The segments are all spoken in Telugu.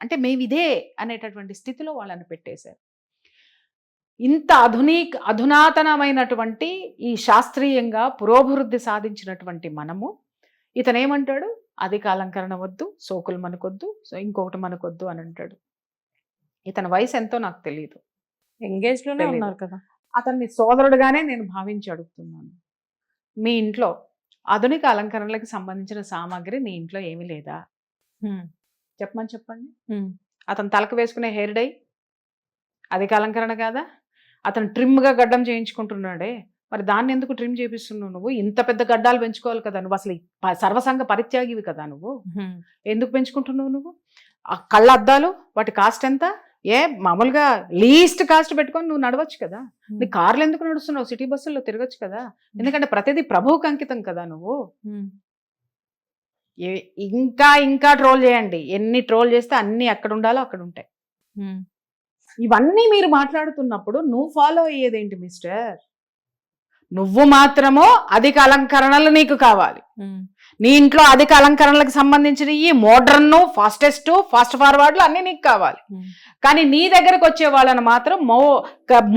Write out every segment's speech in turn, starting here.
అంటే మేము ఇదే అనేటటువంటి స్థితిలో వాళ్ళని పెట్టేశారు. ఇంత అధునీక అధునాతనమైనటువంటి ఈ శాస్త్రీయంగా పురోభివృద్ధి సాధించినటువంటి మనము ఇతను ఏమంటాడు అధిక అలంకరణ వద్దు సోకులు మనకొద్దు సో ఇంకొకటి మనకొద్దు అని అంటాడు ఇతని వయసు ఎంతో నాకు తెలియదు ఎంగేజ్లోనే. ఉన్నారు కదా. అతన్ని సోదరుడుగానే నేను భావించి అడుగుతున్నాను. మీ ఇంట్లో ఆధునిక అలంకరణలకు సంబంధించిన సామాగ్రి నీ ఇంట్లో ఏమీ లేదా? చెప్పమని చెప్పండి. అతను తలకు వేసుకునే హెయిర్ డై అధిక అలంకరణ కాదా? అతను ట్రిమ్గా గడ్డం చేయించుకుంటున్నాడే. మరి దాన్ని ఎందుకు ట్రిమ్ చేపిస్తున్నావు నువ్వు? ఇంత పెద్ద గడ్డాలు పెంచుకోవాలి కదా నువ్వు. అసలు సర్వసంగ పరిత్యాగివి కదా నువ్వు. ఎందుకు పెంచుకుంటున్నావు నువ్వు? ఆ కళ్ళ అద్దాలు వాటి కాస్ట్ ఎంత? ఏ మామూలుగా లీస్ట్ కాస్ట్ పెట్టుకొని నువ్వు నడవచ్చు కదా. నీ కార్లు ఎందుకు నడుస్తున్నావు? సిటీ బస్సుల్లో తిరగచ్చు కదా. ఎందుకంటే ప్రతిదీ ప్రభువుకి అంకితం కదా నువ్వు. ఇంకా ఇంకా ట్రోల్ చేయండి. ఎన్ని ట్రోల్ చేస్తే అన్ని ఎక్కడ ఉండాలో అక్కడ ఉంటాయి. ఇవన్నీ మీరు మాట్లాడుతున్నప్పుడు నువ్వు ఫాలో అయ్యేదేంటి మిస్టర్ నువ్వు మాత్రము అధిక అలంకరణలు నీకు కావాలి. నీ ఇంట్లో అధిక అలంకరణలకు సంబంధించిన ఈ మోడ్రన్ ఫాస్టెస్ట్ ఫాస్ట్ ఫార్వర్డ్లు అన్నీ నీకు కావాలి. కానీ నీ దగ్గరకు వచ్చే వాళ్ళని మాత్రం మో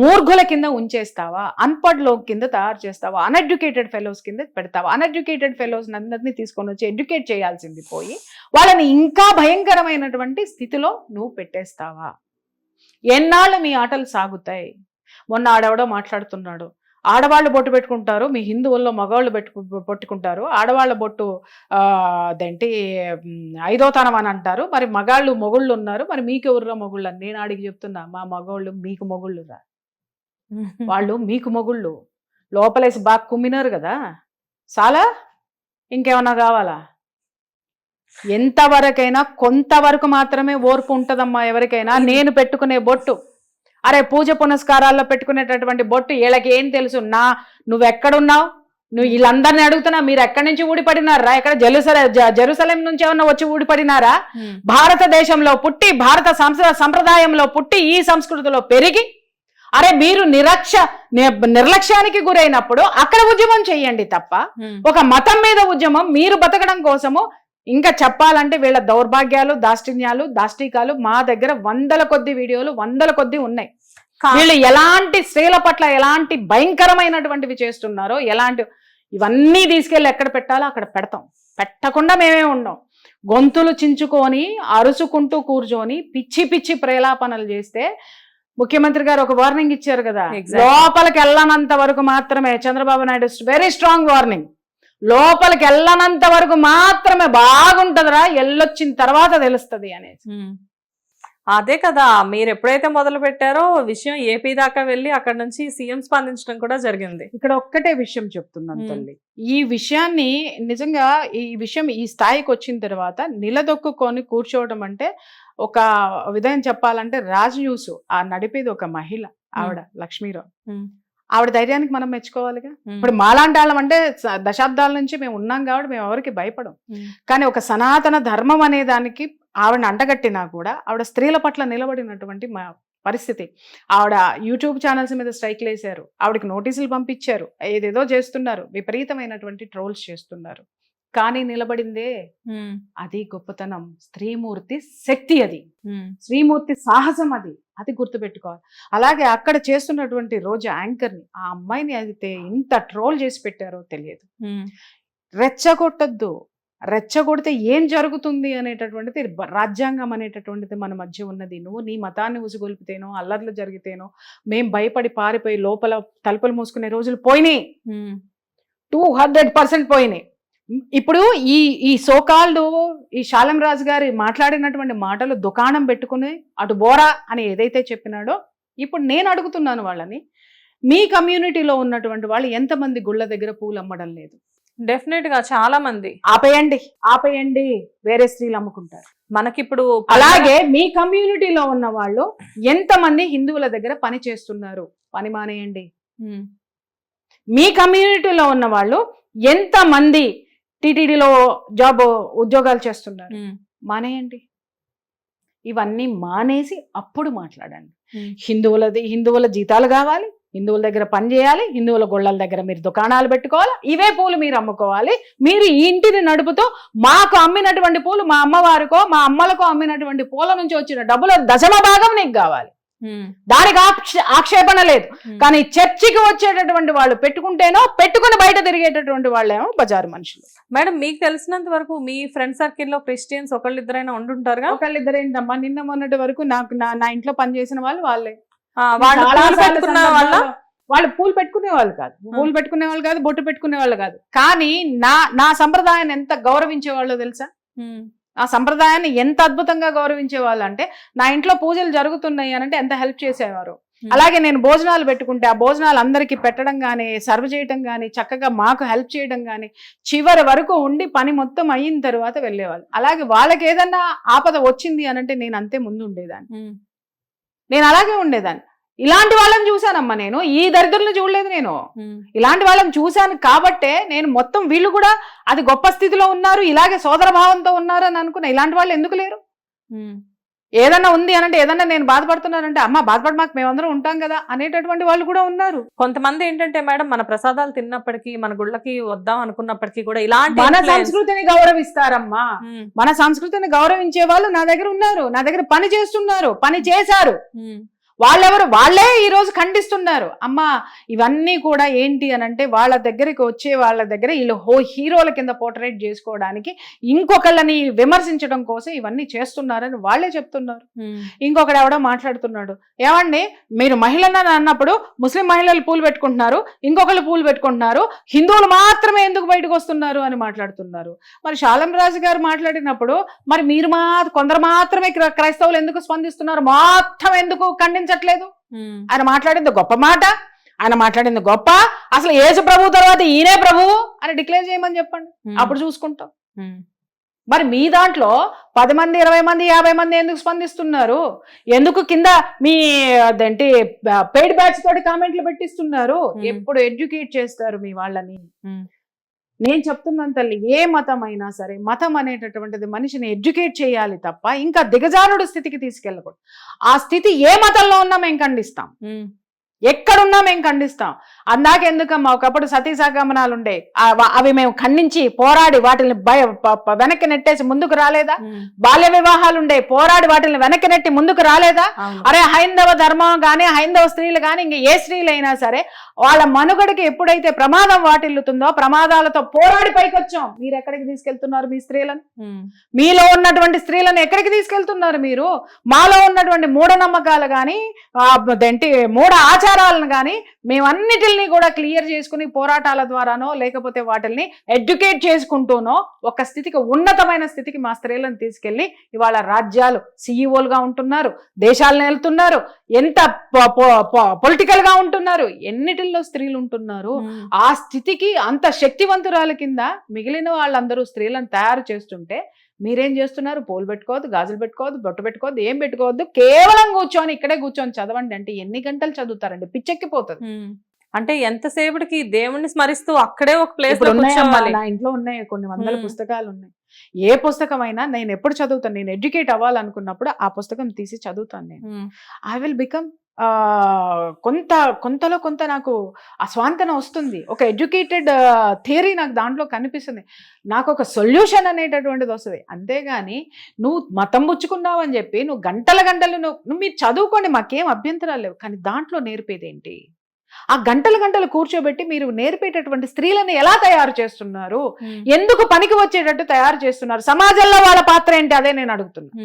మూర్ఘుల కింద ఉంచేస్తావా? అన్పడ్లో కింద తయారు చేస్తావా? అన్ఎడ్యుకేటెడ్ ఫెలోస్ కింద పెడతావా? అన్ఎడ్యుకేటెడ్ ఫెలోస్ అందరినీ తీసుకొని వచ్చి ఎడ్యుకేట్ చేయాల్సింది పోయి వాళ్ళని ఇంకా భయంకరమైనటువంటి స్థితిలో నువ్వు పెట్టేస్తావా? ఎన్నాళ్ళు మీ ఆటలు సాగుతాయి? మొన్న ఆడెవడో మాట్లాడుతున్నాడు. ఆడవాళ్ళు బొట్టు పెట్టుకుంటారు మీ హిందువుల్లో మగవాళ్ళు పెట్టు పట్టుకుంటారు. ఆడవాళ్ళ బొట్టు అదేంటి ఐదో తనం అని అంటారు. మరి మగాళ్ళు మొగుళ్ళు ఉన్నారు మరి మీకు ఎవరురా మొగుళ్ళు? అని నేను అడిగి చెప్తున్నా మా మగవాళ్ళు మీకు మొగుళ్ళు రా వాళ్ళు మీకు మొగుళ్ళు. లోపలేసి బాగా కుమ్మినారు కదా. చాలా ఇంకేమన్నా కావాలా? ఎంతవరకైనా కొంతవరకు మాత్రమే ఓర్పు ఉంటదమ్మా ఎవరికైనా. నేను పెట్టుకునే బొట్టు. అరే పూజ పునస్కారాల్లో పెట్టుకునేటటువంటి బొట్టు వీళ్ళకి ఏం తెలుసు? నా నువ్వెక్కడున్నావు? నువ్వు వీళ్ళందరినీ అడుగుతున్నా మీరు ఎక్కడి నుంచి ఊడిపడినారా? ఎక్కడ జెరూసలే జెరూసలేం నుంచి ఏమన్నా వచ్చి ఊడిపడినారా? భారతదేశంలో పుట్టి భారత సంప్రదాయంలో పుట్టి ఈ సంస్కృతిలో పెరిగి అరే మీరు నిరక్ష నిర్లక్ష్యానికి గురైనప్పుడు అక్కడ ఉద్యమం చెయ్యండి తప్ప ఒక మతం మీద ఉద్యమం మీరు బతకడం కోసము ఇంకా చెప్పాలంటే వీళ్ళ దౌర్భాగ్యాలు దాష్టిన్యాలు దాష్టికాలు మా దగ్గర వందల కొద్ది వీడియోలు వందల కొద్ది ఉన్నాయి. వీళ్ళు ఎలాంటి స్త్రీల పట్ల ఎలాంటి భయంకరమైనటువంటివి చేస్తున్నారో ఎలాంటి ఇవన్నీ తీసుకెళ్ళి ఎక్కడ పెట్టాలో అక్కడ పెడతాం. పెట్టకుండా మేమే ఉండం. గొంతులు చించుకొని అరుచుకుంటూ కూర్చొని పిచ్చి పిచ్చి ప్రేలాపనలు చేస్తే ముఖ్యమంత్రి గారు ఒక వార్నింగ్ ఇచ్చారు కదా. లోపలికి వెళ్ళనంత వరకు మాత్రమే Chandrababu Naidu very strong warning లోపలికి వెళ్ళనంత వరకు మాత్రమే బాగుంటదిరా ఎల్లొచ్చిన తర్వాత తెలుస్తది అనేది. అదే కదా మీరు ఎప్పుడైతే మొదలు పెట్టారో విషయం ఏపీ దాకా వెళ్ళి అక్కడ నుంచి సీఎం స్పందించడం కూడా జరిగింది ఇక్కడ ఒక్కటే విషయం చెప్తున్నాను. తల్లి ఈ విషయాన్ని నిజంగా ఈ విషయం ఈ స్థాయికి వచ్చిన తర్వాత నిలదొక్కుకొని కూర్చోవడం అంటే ఒక విధంగా చెప్పాలంటే రాజ్ న్యూస్ ఆ నడిపేది ఒక మహిళ ఆవిడ లక్ష్మీరావు. ఆవిడ ధైర్యానికి మనం మెచ్చుకోవాలిగా? ఇప్పుడు మాలాంటి వాళ్ళం అంటే దశాబ్దాల నుంచి మేము ఉన్నాం కాబట్టి మేము ఎవరికి భయపడం. కానీ ఒక సనాతన ధర్మం అనే దానికి ఆవిడని అంటగట్టినా కూడా ఆవిడ స్త్రీల పట్ల నిలబడినటువంటి మా పరిస్థితి. ఆవిడ యూట్యూబ్ ఛానల్స్ మీద స్ట్రైక్లు వేశారు ఆవిడకి నోటీసులు పంపించారు. ఏదేదో చేస్తున్నారు. విపరీతమైనటువంటి ట్రోల్స్ చేస్తున్నారు. కానీ నిలబడిందే. అది గొప్పతనం. స్త్రీమూర్తి శక్తి అది. ఉమ్, శ్రీమూర్తి సాహసం అది. అది గుర్తుపెట్టుకోవాలి. అలాగే అక్కడ చేస్తున్నటువంటి రోజు యాంకర్ని ఆ అమ్మాయిని అయితే ఇంత ట్రోల్ చేసి పెట్టారో తెలియదు. రెచ్చగొట్టద్దు. రెచ్చగొడితే ఏం జరుగుతుంది అనేటటువంటిది రాజ్యాంగం అనేటటువంటిది మన మధ్య ఉన్నది. నువ్వు నీ మతాన్ని ఉసుగొల్పితేనో అల్లర్లు జరిగితేనో మేం భయపడి పారిపోయి లోపల తలుపులు మూసుకునే రోజులు పోయినాయి. టూ హండ్రెడ్ పర్సెంట్ పోయినాయి. ఇప్పుడు ఈ ఈ సోకాళ్ళు ఈ శాలం రాజు గారి మాట్లాడినటువంటి మాటలు దుకాణం పెట్టుకుని అటు బోరా అని ఏదైతే చెప్పినాడో ఇప్పుడు నేను అడుగుతున్నాను వాళ్ళని మీ కమ్యూనిటీలో ఉన్నటువంటి వాళ్ళు ఎంతమంది గుళ్ళ దగ్గర పూలు అమ్మడం లేదు? డెఫినెట్గా చాలా మంది ఆపేయండి ఆపేయండి వేరే స్త్రీలు అమ్ముకుంటారు. మనకిప్పుడు అలాగే మీ కమ్యూనిటీలో ఉన్న వాళ్ళు ఎంతమంది హిందువుల దగ్గర పని చేస్తున్నారు? పని మానేయండి. మీ కమ్యూనిటీలో ఉన్న వాళ్ళు ఎంతమంది టీటీడీలో జాబ్ ఉద్యోగాలు చేస్తున్నారు. మానేయండి. ఇవన్నీ మానేసి అప్పుడు మాట్లాడండి. హిందువులది హిందువుల జీతాలు కావాలి హిందువుల దగ్గర పని చేయాలి హిందువుల గొళ్ళల దగ్గర మీరు దుకాణాలు పెట్టుకోవాలి ఇవే పూలు మీరు అమ్ముకోవాలి. మీరు ఈ ఇంటిని నడుపుతూ మాకు అమ్మినటువంటి పూలు మా అమ్మవారికో మా అమ్మలకో అమ్మినటువంటి పూల నుంచి వచ్చిన డబ్బుల దశమ భాగం నీకు కావాలి. దానికి ఆక్ష- ఆక్షేపణ లేదు. కానీ చర్చికి వచ్చేటటువంటి వాళ్ళు పెట్టుకుంటేనో పెట్టుకుని బయట తిరిగేటటువంటి వాళ్ళేమో బజారు మనుషులు. మేడం మీకు తెలిసినంత వరకు మీ ఫ్రెండ్ సర్కిల్లో క్రిస్టియన్స్ ఒకళ్ళిద్దరైనా ఉండుంటారుగా? ఒకళ్ళిద్దరు ఏంటమ్మా? నిన్న మొన్నటి వరకు నాకు నా ఇంట్లో పనిచేసిన వాళ్ళు వాళ్ళే. వాళ్ళు వాళ్ళ? పూలు పెట్టుకునే వాళ్ళు కాదు. పూలు పెట్టుకునే వాళ్ళు కాదు బొట్టు పెట్టుకునే వాళ్ళు కాదు. కానీ నా నా సంప్రదాయాన్ని ఎంత గౌరవించే వాళ్ళో తెలుసా? ఆ సంప్రదాయాన్ని ఎంత అద్భుతంగా గౌరవించే వాళ్ళు అంటే నా ఇంట్లో పూజలు జరుగుతున్నాయి అని అంటే ఎంత హెల్ప్ చేసేవారు. అలాగే నేను భోజనాలు పెట్టుకుంటే ఆ భోజనాలు అందరికీ పెట్టడం కానీ సర్వ్ చేయడం కానీ చక్కగా మాకు హెల్ప్ చేయడం కానీ చివరి వరకు ఉండి పని మొత్తం అయిన తర్వాత వెళ్ళేవాళ్ళు. అలాగే వాళ్ళకి ఏదన్నా ఆపద వచ్చింది అని అంటే నేను అంతే ముందు ఉండేదాన్ని. నేను అలాగే ఉండేదాన్ని. ఇలాంటి వాళ్ళని చూశానమ్మా నేను. ఈ దరిద్రులను చూడలేదు నేను. ఇలాంటి వాళ్ళని చూశాను కాబట్టే నేను మొత్తం వీళ్ళు కూడా అది గొప్ప స్థితిలో ఉన్నారు ఇలాగే సోదర భావంతో ఉన్నారు అని అనుకున్నా. ఇలాంటి వాళ్ళు ఎందుకు లేరు. ఏదన్నా ఉంది అనంటే ఏదన్నా నేను బాధపడుతున్నానంటే అమ్మ బాధపడి మాకు మేమందరం ఉంటాం కదా అనేటటువంటి వాళ్ళు కూడా ఉన్నారు. కొంతమంది ఏంటంటే మేడం మన ప్రసాదాలు తిన్నప్పటికీ మన గుళ్ళకి వద్దాం అనుకున్నప్పటికీ కూడా ఇలాంటి మన సంస్కృతిని గౌరవిస్తారమ్మా. మన సంస్కృతిని గౌరవించే వాళ్ళు నా దగ్గర ఉన్నారు. నా దగ్గర పని చేస్తున్నారు పని చేశారు. వాళ్ళెవరు? వాళ్ళే ఈ రోజు ఖండిస్తున్నారు. అమ్మా ఇవన్నీ కూడా ఏంటి అని అంటే వాళ్ళ దగ్గరికి వచ్చే వాళ్ళ దగ్గర వీళ్ళు హో హీరోల కింద పోర్ట్రేట్ చేసుకోవడానికి ఇంకొకళ్ళని విమర్శించడం కోసం ఇవన్నీ చేస్తున్నారని వాళ్ళే చెప్తున్నారు. ఇంకొకడు ఎవడో మాట్లాడుతున్నాడు. ఏమండి? మీరు మహిళనని అన్నప్పుడు ముస్లిం మహిళలు పూలు పెట్టుకుంటున్నారు ఇంకొకళ్ళు పూలు పెట్టుకుంటున్నారు హిందువులు మాత్రమే ఎందుకు బయటకు వస్తున్నారు అని మాట్లాడుతున్నారు. మరి శాలం రాజు గారు మాట్లాడినప్పుడు మరి మీరు మా కొందరు మాత్రమే క్ర- క్రైస్తవులు ఎందుకు స్పందిస్తున్నారు? మొత్తం ఎందుకు ఖండించట్లేదు ఉమ్, ఆయన మాట్లాడింది గొప్ప మాట ఆయన మాట్లాడింది గొప్ప. అసలు యేసు ప్రభు తర్వాత ఈయనే ప్రభువు అని డిక్లేర్ చేయమని చెప్పండి. అప్పుడు చూసుకుంటాం. మరి మీ దాంట్లో పది మంది ఇరవై మంది యాభై మంది ఎందుకు స్పందిస్తున్నారు? ఎందుకు కింద మీ అదేంటి పెయిడ్ బ్యాచ్ తోటి కామెంట్లు పెట్టిస్తున్నారు. ఎప్పుడు ఎడ్యుకేట్ చేస్తారు మీ వాళ్ళని? నేను చెప్తున్నాను తల్లి ఏ మతం అయినా సరే మతం అనేటటువంటిది మనిషిని ఎడ్యుకేట్ చేయాలి తప్ప ఇంకా దిగజారుడు స్థితికి తీసుకెళ్ళకూడదు. ఆ స్థితి ఏ మతంలో ఉన్నా మేము ఖండిస్తాం. ఎక్కడున్నా మేము ఖండిస్తాం. అందాక ఎందుకమ్మా ఒకప్పుడు సతీ సగమనాలు ఉండే అవి మేము ఖండించి పోరాడి వాటిని భయ వెనక్కి నెట్టేసి ముందుకు రాలేదా? బాల్య వివాహాలు ఉండే పోరాడి వాటిని వెనక్కి నెట్టి ముందుకు రాలేదా. అరే హైందవ ధర్మం కానీ హైందవ స్త్రీలు కానీ ఇంక ఏ స్త్రీలైనా సరే వాళ్ళ మనుగడకి ఎప్పుడైతే ప్రమాదం వాటిల్లుతుందో ప్రమాదాలతో పోరాడి పైకొచ్చాం. మీరు ఎక్కడికి తీసుకెళ్తున్నారు మీ స్త్రీలను? మీలో ఉన్నటువంటి స్త్రీలను ఎక్కడికి తీసుకెళ్తున్నారు మీరు? మాలో ఉన్నటువంటి మూఢనమ్మకాలు కానీ అదేంటి మూఢ ఆచారాలను కానీ మేమన్నిటిని కూడా క్లియర్ చేసుకుని పోరాటాల ద్వారానో లేకపోతే వాటిల్ని ఎడ్యుకేట్ చేసుకుంటూనో ఒక స్థితికి ఉన్నతమైన స్థితికి మా స్త్రీలను తీసుకెళ్ళి ఇవాళ రాజ్యాలు సీఈఓలుగా ఉంటున్నారు దేశాలను వెళ్తున్నారు ఎంత పొలిటికల్గా ఉంటున్నారు ఎన్నిటిల్లో స్త్రీలు ఉంటున్నారు ఆ స్థితికి అంత శక్తివంతురాల కింద మిగిలిన వాళ్ళందరూ స్త్రీలను తయారు చేస్తుంటే మీరేం చేస్తున్నారు? పూలు పెట్టుకోవద్దు గాజులు పెట్టుకోవద్దు బొట్టు పెట్టుకోవద్దు ఏం పెట్టుకోవద్దు కేవలం కూర్చొని ఇక్కడే కూర్చొని చదవండి అంటే ఎన్ని గంటలు చదువుతారండి? పిచ్చెక్కిపోతుంది. అంటే ఎంతసేపటికి దేవుణ్ణి స్మరిస్తూ అక్కడే ఒక ప్లేస్ నా ఇంట్లో ఉన్నాయి కొన్ని వందల. పుస్తకాలు ఉన్నాయి ఏ పుస్తకమైనా నేను ఎప్పుడు చదువుతాను నేను ఎడ్యుకేట్ అవ్వాలనుకున్నప్పుడు ఆ పుస్తకం తీసి చదువుతాను నేను. ఐ విల్ బికమ్ కొంత కొంతలో కొంత నాకు ఆ స్వాంతన వస్తుంది. ఒక ఎడ్యుకేటెడ్ థియరీ నాకు దాంట్లో కనిపిస్తుంది. నాకు ఒక సొల్యూషన్ అనేటటువంటిది వస్తుంది. అంతేగాని నువ్వు మతం పుచ్చుకున్నావు అని చెప్పి నువ్వు గంటల గంటలు నువ్వు నువ్వు మీరు చదువుకోండి మాకేం అభ్యంతరాలు లేవు. కానీ దాంట్లో నేర్పేదేంటి? ఆ గంటల గంటలు కూర్చోబెట్టి మీరు నేర్పేటటువంటి స్త్రీలను ఎలా తయారు చేస్తున్నారు? ఎందుకు పనికి వచ్చేటట్టు తయారు చేస్తున్నారు? సమాజంలో వాళ్ళ పాత్ర ఏంటి? అదే నేను అడుగుతున్నా.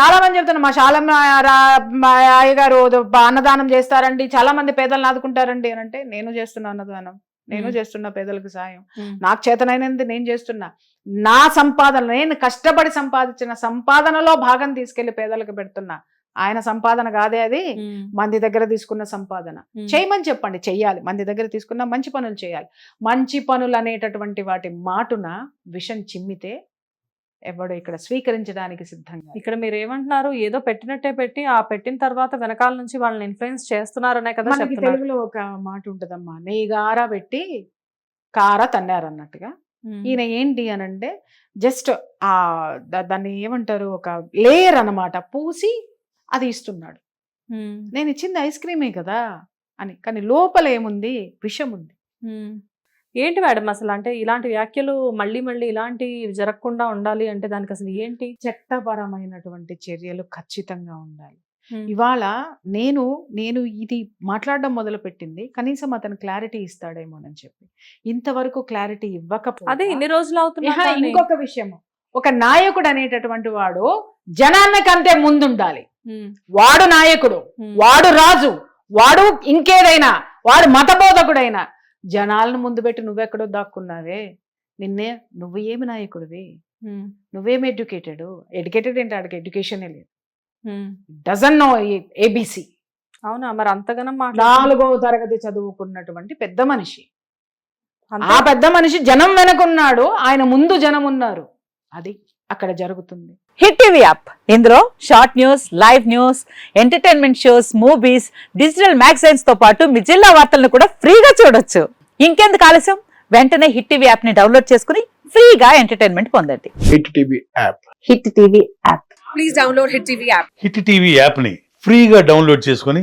చాలా మంది చెప్తున్నారు మా శాలమ్మ రా- మా అయ్యగారు బ- అన్నదానం చేస్తారండి చాలా మంది పేదలను ఆదుకుంటారండి అని అంటే నేను చేస్తున్నా అన్నదానం నేను. చేస్తున్నా పేదలకు సాయం. నాకు చేతనైనది నేను చేస్తున్నా. నా సంపాదన నేను కష్టపడి సంపాదించిన సంపాదనలో భాగం తీసుకెళ్ళి పేదలకు పెడుతున్నా. ఆయన సంపాదన కాదే అది. మంది దగ్గర తీసుకున్న సంపాదన. చేయమని చెప్పండి చెయ్యాలి. మంది దగ్గర తీసుకున్న మంచి పనులు చేయాలి. మంచి పనులు అనేటటువంటి వాటి మాటున విషం చిమ్మితే ఎవడు ఇక్కడ స్వీకరించడానికి సిద్ధంగా ఇక్కడ మీరు ఏమంటున్నారు? ఏదో పెట్టినట్టే పెట్టి ఆ పెట్టిన తర్వాత వెనకాల నుంచి వాళ్ళని ఇన్ఫ్లుయెన్స్ చేస్తున్నారనే కదా తెలుగులో ఒక మాట ఉంటదమ్మా నెయ్యిగార పెట్టి కార తన్నారు అన్నట్టుగా. ఉమ్, ఈయన ఏంటి అని అంటే జస్ట్ ఆ దాన్ని ఏమంటారు? ఒక లేయర్ అన్నమాట. పూసి అది ఇస్తున్నాడు. నేను ఇచ్చింది ఐస్ క్రీమే కదా! అని. కానీ లోపల ఏముంది? విషం ఉంది. ఏంటి మేడం అసలు? అంటే ఇలాంటి వ్యాఖ్యలు మళ్ళీ మళ్ళీ ఇలాంటి జరగకుండా ఉండాలి అంటే దానికి అసలు ఏంటి? చట్టపరమైనటువంటి చర్యలు ఖచ్చితంగా ఉండాలి. ఇవాళ నేను నేను ఇది మాట్లాడడం మొదలు పెట్టింది కనీసం అతను క్లారిటీ ఇస్తాడేమోనని చెప్పి. ఇంతవరకు క్లారిటీ ఇవ్వకపోతే అదే ఇన్ని రోజులు అవుతున్నా. ఇంకొక విషయం ఒక నాయకుడు అనేటటువంటి వాడు జనాన్నకంటే ముందుండాలి ఉమ్. వాడు నాయకుడు. వాడు రాజు వాడు ఇంకేదైనా వాడు మతబోధకుడైనా జనాలను ముందు పెట్టి నువ్వెక్కడో దాక్కున్నావే నిన్నే నువ్వు ఏమి నాయకుడివి. నువ్వేమి ఎడ్యుకేటెడ్ ఎడ్యుకేటెడ్ ఏంటి ఆడికి ఎడ్యుకేషనే లేదు. డజన్ నో ఏబిసి అవునా మరి అంతగానం నాలుగో తరగతి చదువుకున్నటువంటి పెద్ద మనిషి. ఆ పెద్ద మనిషి జనం వెనకున్నాడు ఆయన ముందు జనం ఉన్నారు అది అక్కడ జరుగుతుంది. Hit TV app. ఇందులో short news live news entertainment shows movies digital మ్యాగజైన్స్తో పాటు మీ జిల్లా వార్తలను కూడా ఫ్రీగా చూడొచ్చు. ఇంకెందుకు ఆలస్యం? వెంటనే హిట్ టీవీ యాప్ని డౌన్లోడ్ చేసుకుని ఫ్రీగా ఎంటర్టైన్మెంట్ పొందండి. Hit TV app. Hit TV app. Hit TV యాప్ని ఫ్రీగా డౌన్లోడ్ చేసుకొని